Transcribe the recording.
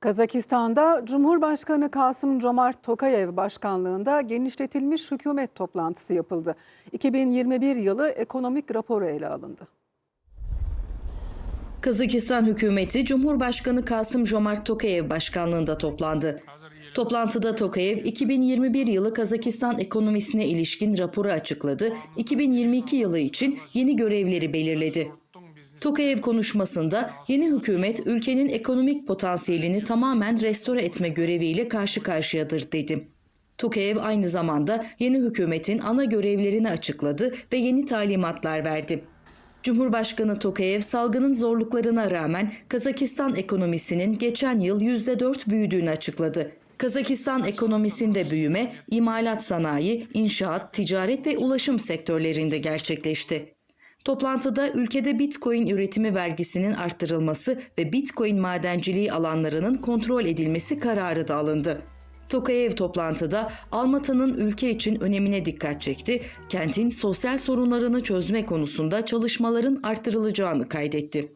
Kazakistan'da Cumhurbaşkanı Kasım Comart Tokayev başkanlığında genişletilmiş hükümet toplantısı yapıldı. 2021 yılı ekonomik raporu ele alındı. Kazakistan hükümeti Cumhurbaşkanı Kasım Jomart Tokayev başkanlığında toplandı. Toplantıda Tokayev 2021 yılı Kazakistan ekonomisine ilişkin raporu açıkladı. 2022 yılı için yeni görevleri belirledi. Tokayev konuşmasında yeni hükümet ülkenin ekonomik potansiyelini tamamen restore etme göreviyle karşı karşıyadır dedi. Tokayev aynı zamanda yeni hükümetin ana görevlerini açıkladı ve yeni talimatlar verdi. Cumhurbaşkanı Tokayev salgının zorluklarına rağmen Kazakistan ekonomisinin geçen yıl %4 büyüdüğünü açıkladı. Kazakistan ekonomisinde büyüme, imalat sanayi, inşaat, ticaret ve ulaşım sektörlerinde gerçekleşti. Toplantıda ülkede Bitcoin üretimi vergisinin arttırılması ve Bitcoin madenciliği alanlarının kontrol edilmesi kararı da alındı. Tokayev toplantıda Almatı'nın ülke için önemine dikkat çekti, kentin sosyal sorunlarını çözme konusunda çalışmaların arttırılacağını kaydetti.